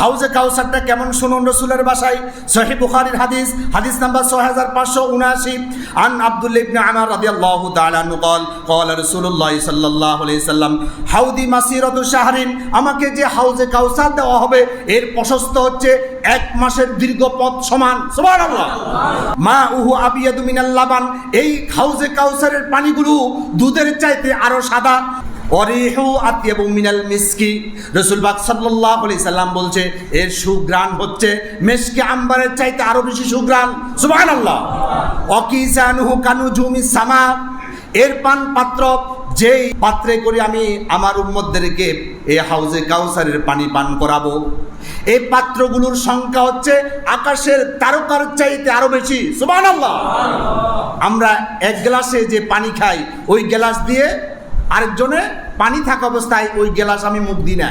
হাউজে কাউসারটা কেমন শুনুন রসুলের বাসায় সহি বুখারির হাদিস হাদিস নাম্বার ছয় হাজার পাঁচশো উনআশি আন আব্দুল্লাহ ইবনে আমার রাদিয়াল্লাহু তাআলা আনহু قال قال رسول الله صلى الله عليه وسلم হাউদি মাসিরাতু শাহরিন আমাকে যে হাউজে কাউসার দেওয়া হবে এর প্রশস্ত হচ্ছে এক মাসের দীর্ঘ পথ সমান সুবহানাল্লাহ মা উহু আবিয়াদু মিনাল লাবান এই হাউজে কাউসারের পানিগুলো দুধের চাইতে আরো সাদা অরিহু আতিয়াবু মিনাল মিসকি। রসুল বাক সাল্লাল্লাহু আলাইহি সাল্লাম বলছে, এর সুগ্রাণ হচ্ছে মেসকে আম্বারের চাইতে আরও বেশি সুগ্রাণ সুবহানাল্লাহ। অকিসানুহু কানুজুমি সামা। এর পান পাত্র, যেই পাত্রে করে আমি আমার উম্মতদেরকে এই হাউজে কাউসারের পানি পান করাবো। এই পাত্রগুলোর সংখ্যা হচ্ছে আকাশের তারকার চাইতে আরও বেশি। সুবহানাল্লাহ। আমরা এক গ্লাসে যে পানি খাই, ওই গ্লাস দিয়ে আরেকজনে পানি থাকা অবস্থায় ওই গ্লাস আমি মুখ দিই না।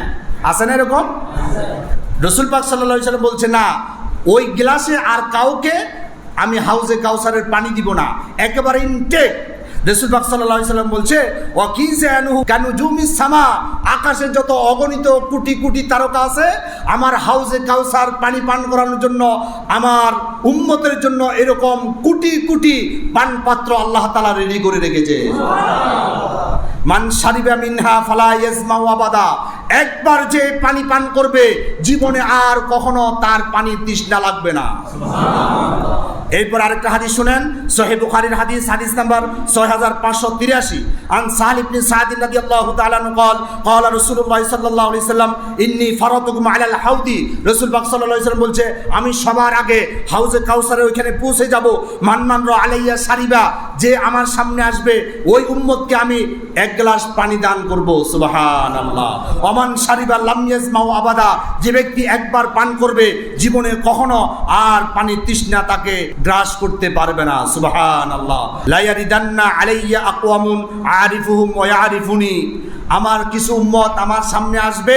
আছে না এরকম? রসুল পাক সাল্লাহ বলছে, না, ওই গ্লাসে আর কাউকে আমি হাউজে কাউসারের পানি দিব না। একেবারে ইনটেক রসুল পাক সাল্লাহ সাল্লাম বলছে সামা আকাশে যত অগণিত কোটি কোটি তারকা আছে, আমার হাউজে কাউসার পানি পান করানোর জন্য, আমার উম্মতের জন্য এরকম কোটি কোটি পানপাত্র আল্লাহ তালা রেডি করে রেখেছে। মান সারিবা মিনহা ফালা ইয়াজমাউ আবাদা। একবার যে পানি পান করবে, জীবনে আর কখনো তার পানির তৃষ্ণা লাগবে না। এরপর আরেকটা হাদিস শুনেন সহি বুখারীর হাদিস হাদিস নাম্বার ছয় হাজার পাঁচশো তিরাশি আন সাহাল ইবনে সাদিন রাদিয়াল্লাহু তাআলা আনহু قال قال رسول الله صلى الله عليه وسلم ইন্নী ফারাতুকুম আলাল হাউদি রাসূল পাক সাল্লাল্লাহু আলাইহি সাল্লাম বলছে আমি সবার আগে হাউজে কাউসারের ওইখানে পৌঁছে যাব মান মান র আলাইয়া সারিবা যে আমার সামনে আসবে ওই উম্মতকে আমি এক গ্লাস পানি দান করব সুবহানাল্লাহ অমান সারিবা লাম ইয়াজমাউ আবাদা যে ব্যক্তি একবার পান করবে জীবনে কখনো আর পানির তৃষ্ণা তাকে গ্রাস করতে পারবে না সুবাহান আল্লাহ লাইয়ারিদান্না আলাইয়া আকওয়ামুন আরিফুহুম ওয়া ইয়ারিফুনি। আমার কিছু উম্মত আমার সামনে আসবে,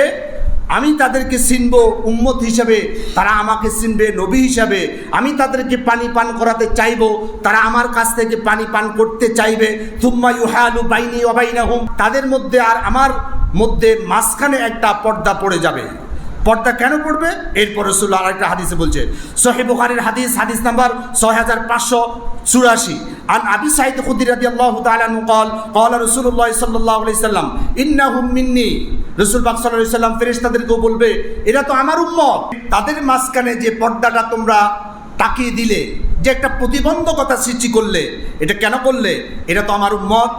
আমি তাদেরকে চিনব, উম্মত হিসাবে তারা আমাকে চিনবে, নবী হিসাবে। আমি তাদেরকে পানি পান করাতে চাইব, তারা আমার কাছ থেকে পানি পান করতে চাইবে। তুম্মা ইউহালু বাইনি ওয়াবাইনাহুম তাদের মধ্যে আর আমার মধ্যে মাঝখানে একটা পর্দা পড়ে যাবে। পর্দা কেন পড়বে এরপর রসুল্লাহ আর একটা হাদিসে বলছে সোহেব বুখারের হাদিস হাদিস নাম্বার ছয় হাজার পাঁচশো চুরাশি। আর আবি সাইদ খুদ্দির রাদি আল্লাহ কল কল রসুল্লাহ সাল্লাহ সাল্লাম ইন্না মিন্নি। রসুল বাক সাল্লাহ সাল্লাম ফেরেশতাদেরকেও বলবে, এরা তো আমার উম্মত। তাদের মাঝখানে যে পর্দাটা তোমরা তাকিয়ে দিলে, যে একটা প্রতিবন্ধকতা সৃষ্টি করলে, এটা কেন করলে? এটা তো আমার উম্মত।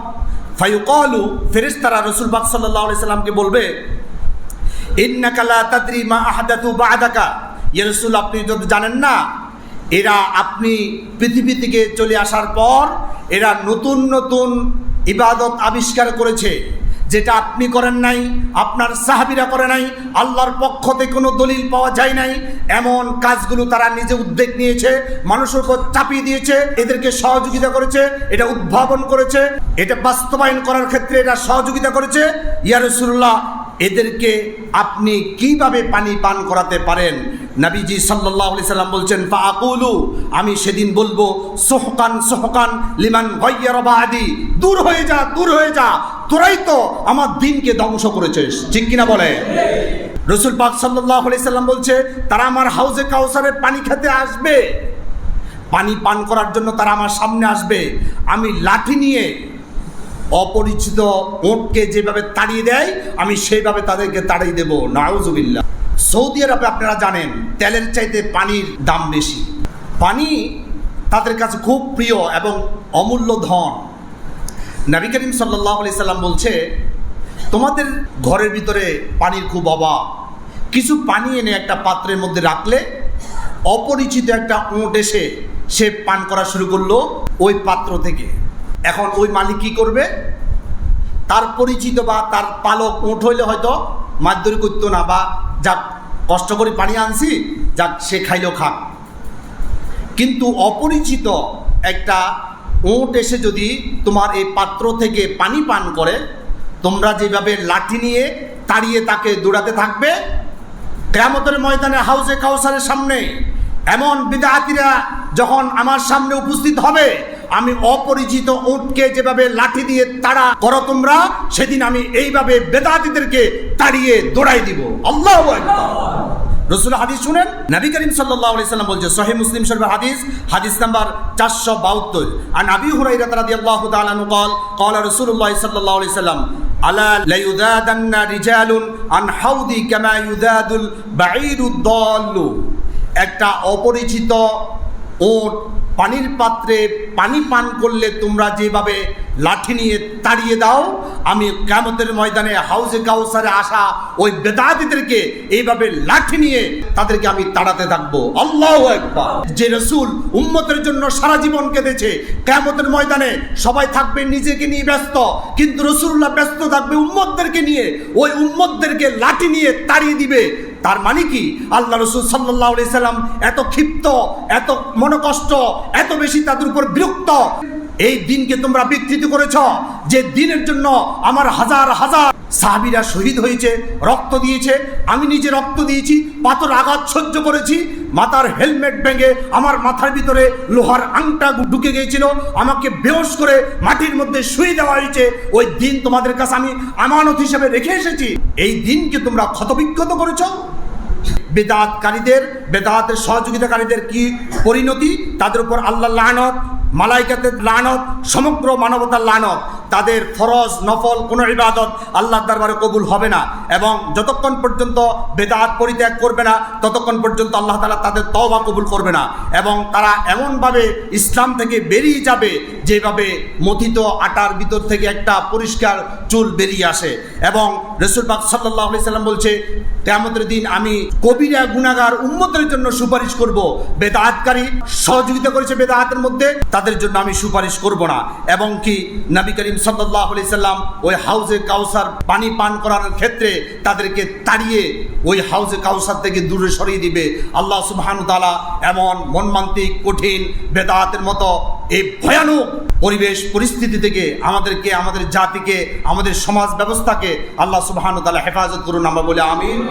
ফাইকলু ফেরেস্তারা রসুল বাক সাল্লাহ সাল্লামকে বলবে মা আহাদাতু বাদাকা। ইয়া রাসূল আপনি যদি জানেন না, এরা আপনি পৃথিবী থেকে চলে আসার পর এরা নতুন নতুন ইবাদত আবিষ্কার করেছে, যেটা আপনি করেন নাই, আপনার সাহাবিরা করে নাই, আল্লাহর পক্ষ থেকে কোনো দলিল পাওয়া যায় নাই, এমন কাজগুলো তারা নিজে উদ্যোগ নিয়েছে, মানুষের উপর চাপিয়ে দিয়েছে, এদেরকে সহযোগিতা করেছে, এটা উদ্ভাবন করেছে, এটা বাস্তবায়ন করার ক্ষেত্রে এটা সহযোগিতা করেছে। ইয়ারসুল্লাহ এদেরকে আপনি কীভাবে পানি পান করাতে পারেন? নবীজি সাল্লাহ সাল্লাম বলছেন ফাকুলু আমি সেদিন বলব, সোহকান সোহকান লিমান গയ്যারবাদি দূর হয়ে যা, দূর হয়ে যা। তোরাই তো আমার দিনকে ধ্বংস করেছিস। ঠিক কিনা বলে? রসুল পাক সাল্লাহ সাল্লাম বলছে, তারা আমার হাউজে কাউসারের পানি খেতে আসবে। পানি পান করার জন্য তারা আমার সামনে আসবে। আমি লাঠি নিয়ে অপরিচিত ওটকে যেভাবে তাড়িয়ে দেয়, আমি সেইভাবে তাদেরকে তাড়িয়ে দেব। নাউজুবিল্লাহ। সৌদি আরবে আপনারা জানেন, তেলের চাইতে পানির দাম বেশি। পানি তাদের কাছে খুব প্রিয় এবং অমূল্য ধন। নবী করিম সাল্লাহ আলি সাল্লাম বলছে, তোমাদের ঘরের ভিতরে পানির খুব অভাব। কিছু পানি এনে একটা পাত্রের মধ্যে রাখলে অপরিচিত একটা উঁট এসে সে পান করা শুরু করল ওই পাত্র থেকে। এখন ওই মালিক কি করবে? তার পরিচিত বা তার পালক উঠ হইলে হয়তো মারধরি করতো না বা যাক, কষ্ট করে পানি আনছি, যাক, সে খাইলেও খাক। কিন্তু অপরিচিত একটা উঁট এসে যদি তোমার এই পাত্র থেকে পানি পান করে, তোমরা যেভাবে লাঠি নিয়ে তাড়িয়ে তাকে দৌড়াতে থাকবে, কেয়ামতের ময়দানে হাউজে কাউসারের সামনে এমন বিদাহাতিরা যখন আমার সামনে উপস্থিত হবে আমি অপরিচিত উটকে যেভাবে লাঠি দিয়ে তাড়া করো তোমরা, সেদিন আমি এইভাবে বেদাতিদেরকে তাড়িয়ে দৌড়াই দিব। আল্লাহ রসুল হাদিস শুনেন? নবী করিম সাল্লাহ সাল্লাম বলছে সোহে মুসলিম শরীফ হাদিস হাদিস নাম্বার চারশো বাউত্তর আর নাবি হুরাইরা তারা দিয়ে আল্লাহ তালানু কল কল রসুল্লাহ সাল্লাহ সাল্লাম, আলা লাইউদাদান্না রিজালুন আন হাউদি কামা ইউদাদুল বাইরুদ্দাল্লু একটা অপরিচিত ওট পানির পাত্রে পানি পান করলে তোমরা যেভাবে লাঠি নিয়ে তাড়িয়ে দাও, আমি কেমতের ময়দানে হাউজে কাউসারে আসা ওই বেদাতিদেরকে এইভাবে লাঠি নিয়ে তাদেরকে আমি তাড়াতে থাকব। আল্লাহ একবার যে রসুল উম্মতের জন্য সারা জীবন কেঁদেছে কেমতের ময়দানে সবাই থাকবে নিজেকে নিয়ে ব্যস্ত, কিন্তু রসুল্লাহ ব্যস্ত থাকবে উম্মতদেরকে নিয়ে। ওই উম্মতদেরকে লাঠি নিয়ে তাড়িয়ে দিবে। তার মানে কি? আল্লাহ রসুল সাল্লাহ সাল্লাম এত ক্ষিপ্ত, এত মনকষ্ট, এত বেশি তাদের উপর বিরক্ত। এই দিনকে তোমরা বিকৃত করেছ, যে দিনের জন্য আমার হাজার হাজার সাহাবিরা শহীদ হয়েছে, রক্ত দিয়েছে, আমি নিজে রক্ত দিয়েছি, পাথর আঘাত সহ্য করেছি, মাথার হেলমেট ভেঙে আমার মাথার ভিতরে লোহার আংটা ঢুকে গিয়েছিল, আমাকে বেহস করে মাটির মধ্যে শুয়ে দেওয়া হয়েছে, ওই দিন তোমাদের কাছে আমি আমানত হিসেবে রেখে এসেছি। এই দিনকে তোমরা ক্ষতবিক্ষত করেছ বেদাতকারীদের, বেদাতের সহযোগিতাকারীদের কি পরিণতি? তাদের উপর আল্লাহ লানত মালাইকাতের লানত সমগ্র মানবতার লানত তাদের ফরজ, নফল কোনো ইবাদত আল্লাহর দরবারে কবুল হবে না এবং যতক্ষণ পর্যন্ত বেদাত পরিত্যাগ করবে না, ততক্ষণ পর্যন্ত আল্লাহ তালা তাদের তওবা কবুল করবে না এবং তারা এমনভাবে ইসলাম থেকে বেরিয়ে যাবে যেভাবে মথিত আটার ভিতর থেকে একটা পরিষ্কার চুল বেরিয়ে আসে এবং রসুল পাক সাল্লাহ সাল্লাম বলছে কেমতের দিন আমি কবিরা গুনাগার উম্মতের জন্য সুপারিশ করব। বেদাতকারী সহযোগিতা করেছে বেদাতের মধ্যে, তাদের জন্য আমি সুপারিশ করব না। এবং কি নবী করিম সাল্লাহ আলি সাল্লাম ওই হাউজে কাউসার পানি পান করার ক্ষেত্রে তাদেরকে তাড়িয়ে ওই হাউজে কাউসার থেকে দূরে সরিয়ে দিবে। আল্লাহ সুবহানু তালা এমন মনমান্তিক কঠিন বেদাতের মতো এই ভয়ানক পরিবেশ, পরিস্থিতি থেকে আমাদেরকে, আমাদের জাতিকে, আমাদের সমাজ ব্যবস্থাকে আল্লাহ সুবহানু হেফাজত করুন। আমরা বলে আমিন।